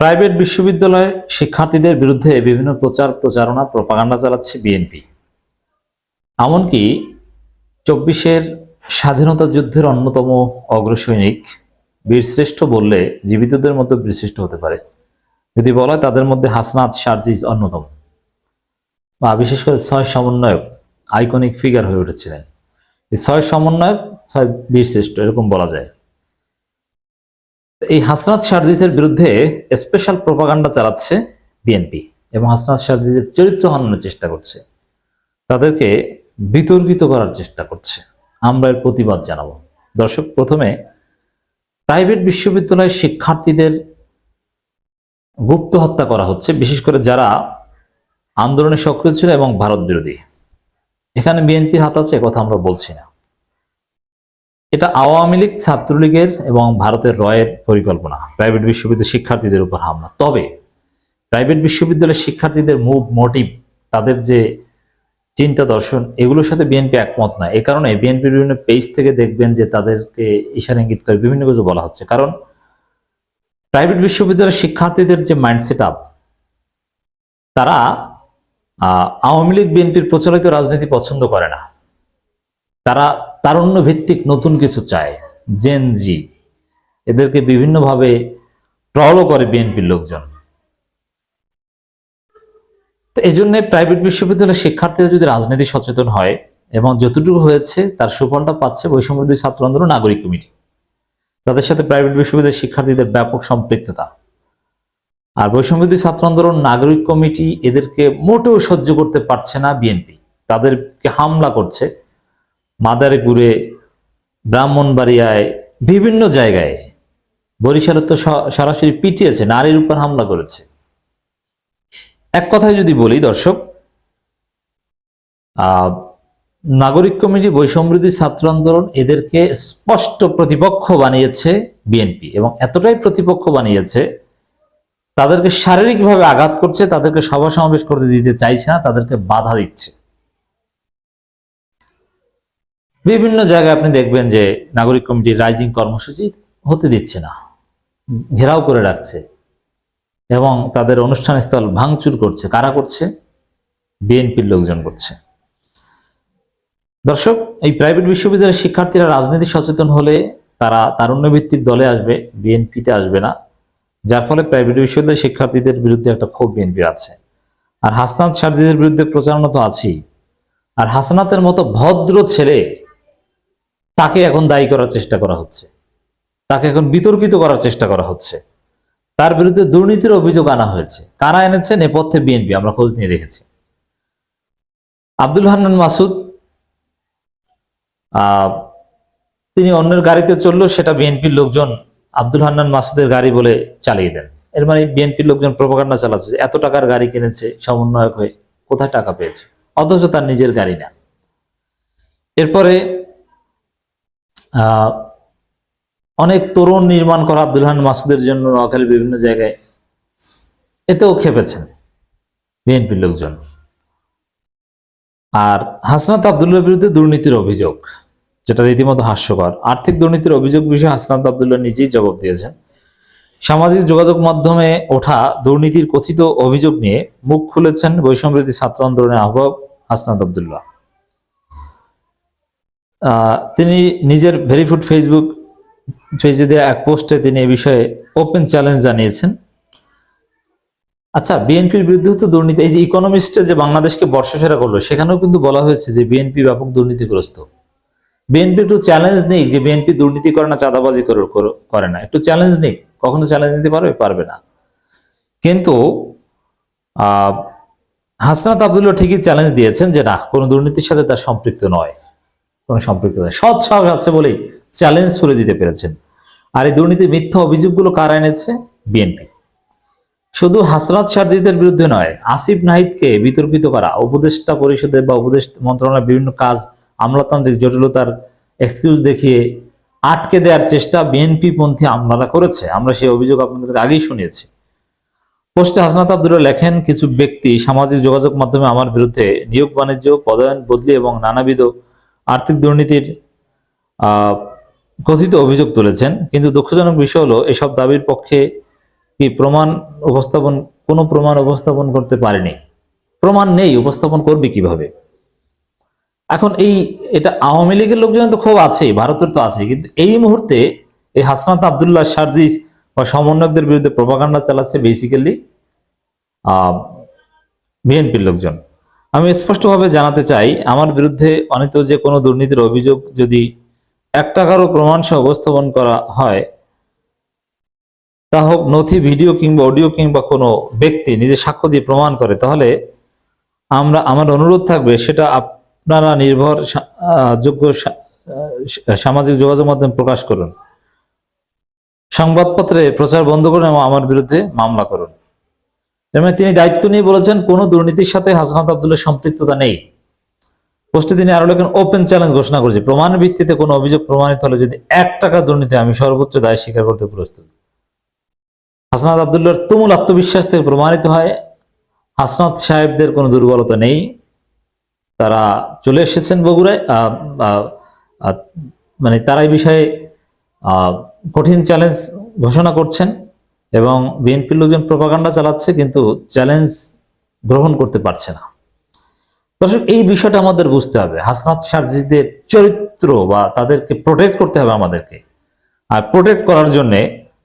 Private বিশ্ববিদ্যালয়ে শিক্ষার্থীদের বিরুদ্ধে বিভিন্ন প্রচার প্রচারণা প্রপাগান্ডা চালাচ্ছে বিএনপি। এমনকি চব্বিশের স্বাধীনতা যুদ্ধের অন্যতম অগ্রসৈনিক বীরশ্রেষ্ঠ বললে জীবিতদের মধ্যে বীরশ্রেষ্ঠ হতে পারে। যদি বলা হয় তাদের মধ্যে হাসনাত, শারজিজ অন্যতম। বা বিশেষ করে ছয় সমন্বয়ক আইকনিক ফিগার হয়ে উঠেছিলেন। ছয় সমন্বয়ক ছয় বীরশ্রেষ্ঠ, এরকম বলা যায়। এই হাসনাত শারজিসের বিরুদ্ধে স্পেশাল প্রপাগান্ডা চালাচ্ছে বিএনপি এবং হাসনাত শারজিসের চরিত্র হানানোর চেষ্টা করছে। তাদেরকে বিতর্কিত করার চেষ্টা করছে। আমরা এর প্রতিবাদ জানাব। দর্শক, প্রথমে প্রাইভেট বিশ্ববিদ্যালয়ের শিক্ষার্থীদের গুপ্ত হত্যা করা হচ্ছে, বিশেষ করে যারা আন্দোলনে সক্রিয় ছিল এবং ভারত বিরোধী। এখানে বিএনপির হাত আছে কথা আমরা বলছি না। এটা আওয়ামী লীগ, ছাত্রলীগের এবং ভারতের রয়ের পরিকল্পনা। প্রাইভেট বিশ্ববিদ্যালয়ের শিক্ষার্থীদের উপর হামলা। তবে প্রাইভেট বিশ্ববিদ্যালয়ের শিক্ষার্থীদের মুভ মোটিভ, তাদের যে চিন্তা দর্শন, এগুলোর সাথে বিএনপি একমত নয়। এ কারণে বিএনপির বিভিন্ন পেজ থেকে দেখবেন যে তাদেরকে ইশারা ইঙ্গিত করে বিভিন্ন কিছু বলা হচ্ছে। কারণ প্রাইভেট বিশ্ববিদ্যালয়ের শিক্ষার্থীদের যে মাইন্ডসেট আপ তারা আওয়ামী লীগ, বিএনপির প্রচলিত রাজনীতি পছন্দ করে না। তারা তারুণ্য ভিত্তিক নতুন কিছু চায় জেন জি এদেরকে বিভিন্নভাবে ট্রলও করে বিএনপির লোকজন। তো এই জন্য প্রাইভেট বিশ্ববিদ্যালয়ের শিক্ষার্থীরা যদি রাজনীতি সচেতন হয়, এবং যতটুকু হয়েছে, তার সুফলটা পাচ্ছে বৈষম্যবিরোধী ছাত্র আন্দোলন নাগরিক কমিটি। তাদের সাথে প্রাইভেট বিশ্ববিদ্যালয়ের শিক্ষার্থীদের ব্যাপক সম্পৃক্ততা। আর বৈষম্যবিরোধী ছাত্র আন্দোলন, নাগরিক কমিটি এদেরকে মোটেও সহ্য করতে পারছে না বিএনপি তাদেরকে হামলা করছে মাদারীপুরে, ব্রাহ্মণবাড়িয়ায়, বিভিন্ন জায়গায় বরিশালে তো সরাসরি পিটিয়েছে, নারীর উপর হামলা করেছে। এক কথায় যদি বলি দর্শক নাগরিক কমিটি বৈষম্যবিরোধী ছাত্র আন্দোলন এদেরকে স্পষ্ট প্রতিপক্ষ বানিয়েছে বিএনপি এবং এতটাই প্রতিপক্ষ বানিয়েছে, তাদেরকে শারীরিকভাবে আঘাত করছে, তাদেরকে সভা সমাবেশ করতে দিতে চাইছে না, তাদেরকে বাধা দিচ্ছে। বিভিন্ন জায়গায় আপনি দেখবেন যে নাগরিক কমিটির রাইজিং কর্মসূচি হতে দিচ্ছে না, ঘেরাও করে রাখছে এবং তাদের অনুষ্ঠান স্থল ভাঙচুর করছে। কারা করছে? বিএনপির লোকজন করছে। দর্শক, এই প্রাইভেট বিশ্ববিদ্যালয়ের শিক্ষার্থীরা রাজনীতি সচেতন হলে তারা তারুণ্য ভিত্তিক দলে আসবে, বিএনপিতে আসবে না, যার ফলে প্রাইভেট বিশ্ববিদ্যালয়ের শিক্ষার্থীদের বিরুদ্ধে একটা ক্ষোভ বিএনপির আছে। আর হাসনাত সার্জিদের বিরুদ্ধে প্রচারণা তো আছেই। আর হাসনাতের মতো ভদ্র ছেলে তাকে এখন দায়ী করার চেষ্টা করা হচ্ছে। তাকে এখন বিতর্কিত করার চেষ্টা করা হচ্ছে। তার বিরুদ্ধে দুর্নীতির অভিযোগ আনা হয়েছে। কারা এনেছে নেপথ্যে বিএনপি, আমরা খোঁজ নিয়ে দেখেছি। আব্দুল হান্নান মাসুদ তিনি অন্যের গাড়িতে চলল, সেটা বিএনপির লোকজন আব্দুল হান্নান মাসুদের গাড়ি বলে চালিয়ে দেন। এর মানে বিএনপির লোকজন প্রপাগান্ডা চালাচ্ছে এত টাকার গাড়ি কিনেছে, সমন্বয়ক হয়ে কোথায় টাকা পেয়েছে? অথচ তার নিজের গাড়ি না। এরপরে অনেক তরুণ নির্মাণ করা আব্দুল হান মাসুদের জন্য নোয়াখালী বিভিন্ন জায়গায় এতেও খেপেছেন বিএনপির লোকজন। আর হাসনাত আবদুল্লার বিরুদ্ধে দুর্নীতির অভিযোগ, যেটা রীতিমতো হাস্যকর। আর্থিক দুর্নীতির অভিযোগ বিষয়ে হাসনাত আবদুল্লাহ নিজেই জবাব দিয়েছেন। সামাজিক যোগাযোগ মাধ্যমে ওঠা দুর্নীতির কথিত অভিযোগ নিয়ে মুখ খুলেছেন বৈষম্যবিরোধী ছাত্র আন্দোলনের আহ্বায়ক হাসনাত আবদুল্লাহ। তিনি নিজের ভেরিফুড ফেসবুক পেজে দেওয়া এক পোস্টে তিনি এ বিষয়ে ওপেন চ্যালেঞ্জ জানিয়েছেন। আচ্ছা বিএনপির বিরুদ্ধে তো দুর্নীতি এই যে ইকোনমিস্টে যে বাংলাদেশকে বর্ষসেরা করল সেখানেও কিন্তু বলা হয়েছে যে বিএনপি ব্যাপক দুর্নীতিগ্রস্ত। বিএনপি একটু চ্যালেঞ্জ নেই যে বিএনপি দুর্নীতি করে না চাঁদাবাজি করে- না। একটু চ্যালেঞ্জ নেই কখনো চ্যালেঞ্জ নিতে পারবে? পারবে না। কিন্তু আহ, হাসনাত আবদুল্লাহ ঠিকই চ্যালেঞ্জ দিয়েছেন যে না কোনো দুর্নীতির সাথে তার সম্পৃক্ত নয়। কোনো সম্পৃক্ত নয় সৎ সাহস আছে বলেই চ্যালেঞ্জ ছুড়ে দিতে পেরেছেন। আর এই দুর্নীতির মিথ্যা অভিযোগগুলো কারা এনেছে? বিএনপি। শুধু হাসনাত সার্জিদের বিরুদ্ধে নয়, আসিফ নাহিদকে বিতর্কিত করা, উপদেষ্টা পরিষদের বা উপদেশ মন্ত্রণালয়ের বিভিন্ন কাজ, আমলাতান্ত্রিক জটিলতার এক্সকিউজ দেখিয়ে আটকে দেওয়ার চেষ্টা বিএনপি পন্থী আমলারা করেছে। আমরা সেই অভিযোগ আপনাদেরকে আগেই শুনিয়েছি। পোস্টে হাসনাত আব্দুল্লাহ লেখেন, কিছু ব্যক্তি সামাজিক যোগাযোগ মাধ্যমে আমার বিরুদ্ধে নিয়োগ বাণিজ্য, পদায়ন বদলি এবং নানাবিধ আর্থিক দুর্নীতির কথিত অভিযোগ তুলেছেন। কিন্তু দুঃখজনক বিষয় হলো, এসব দাবির পক্ষে কি প্রমাণ উপস্থাপন, কোনো প্রমাণ উপস্থাপন করতে পারেনি। প্রমাণ নেই, উপস্থাপন করবে কীভাবে? এখন এই, এটা আওয়ামী লীগের লোকজন তো খুব আছেই, ভারতের তো আছে কিন্তু এই মুহূর্তে এই হাসনাত আবদুল্লাহ সার্জিস বা সমন্বয়কদের বিরুদ্ধে প্রপাগান্ডা চালাচ্ছে বেসিক্যালি বিএনপির লোকজন। আমি স্পষ্টভাবে জানাতে চাই, আমার বিরুদ্ধে অনিত যে কোনো দুর্নীতির অভিযোগ যদি এক টাকারও প্রমাণ সহ উপস্থাপন করা হয়, তা হোক নথি, ভিডিও কিংবা অডিও কিংবা কোনো ব্যক্তি নিজে সাক্ষ্য দিয়ে প্রমাণ করে, তাহলে আমরা, আমার অনুরোধ থাকবে সেটা আপনারা নির্ভর যোগ্য সামাজিক যোগাযোগ মাধ্যমে প্রকাশ করুন। সংবাদপত্রে প্রচার বন্ধ করুন এবং আমার বিরুদ্ধে মামলা করুন। তিনি দায়িত্ব নিয়ে বলেছেন, কোনো দুর্নীতির সাথে হাসনাত আব্দুল্লাহ সম্পৃক্ততা নেই। পোস্টে তিনি আরও লেখেন ওপেন চ্যালেঞ্জ ঘোষণা করেছে। প্রমাণের ভিত্তিতে কোনো অভিযোগ প্রমাণিত হলে যদি এক টাকা দুর্নীতি, আমি সর্বোচ্চ দায় স্বীকার করতে প্রস্তুত। হাসনাত আবদুল্লাহর তুমুল আত্মবিশ্বাস থেকে প্রমাণিত হয়, হাসনাত সাহেবদের কোনো দুর্বলতা নেই। তারা চলে এসেছেন বগুড়ায়। মানে তারা এই বিষয়ে কঠিন চ্যালেঞ্জ ঘোষণা করছেন। এবং বিএনপির লোকজন প্রপাগান্ডা চালাচ্ছে, কিন্তু চ্যালেঞ্জ গ্রহণ করতে পারছে না। দর্শক, এই বিষয়টা আমাদের বুঝতে হবে। হাসনাত সার্জিদের চরিত্র বা তাদেরকে প্রোটেক্ট করতে হবে আমাদেরকে। আর প্রোটেক্ট করার জন্য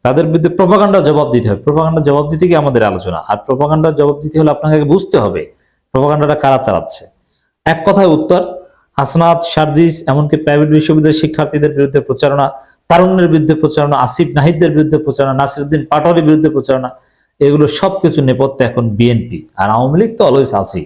তাদের বিরুদ্ধে প্রপাগান্ডা জবাব দিতে হবে। প্রপাগান্ডা জবাব দিতে গিয়ে আমাদের আলোচনা। আর প্রপাগান্ডা জবাব দিতে হলে আপনাকে বুঝতে হবে প্রপাগান্ডাটা কারা চালাচ্ছে। এক কথায় উত্তর, হাসনাত সার্জিস এমনকি প্রাইভেট বিশ্ববিদ্যালয়ের শিক্ষার্থীদের বিরুদ্ধে প্রচারণা তারুণ্যের বিরুদ্ধে প্রচারণা, আসিফ নাহিদের বিরুদ্ধে প্রচারণা, নাসিরুদ্দিন পাটোয়ারির বিরুদ্ধে প্রচারণা, এগুলো সবকিছু নেপথ্যে এখন বিএনপি। আর আওয়ামী লীগ তো অলওয়েজ আছেই।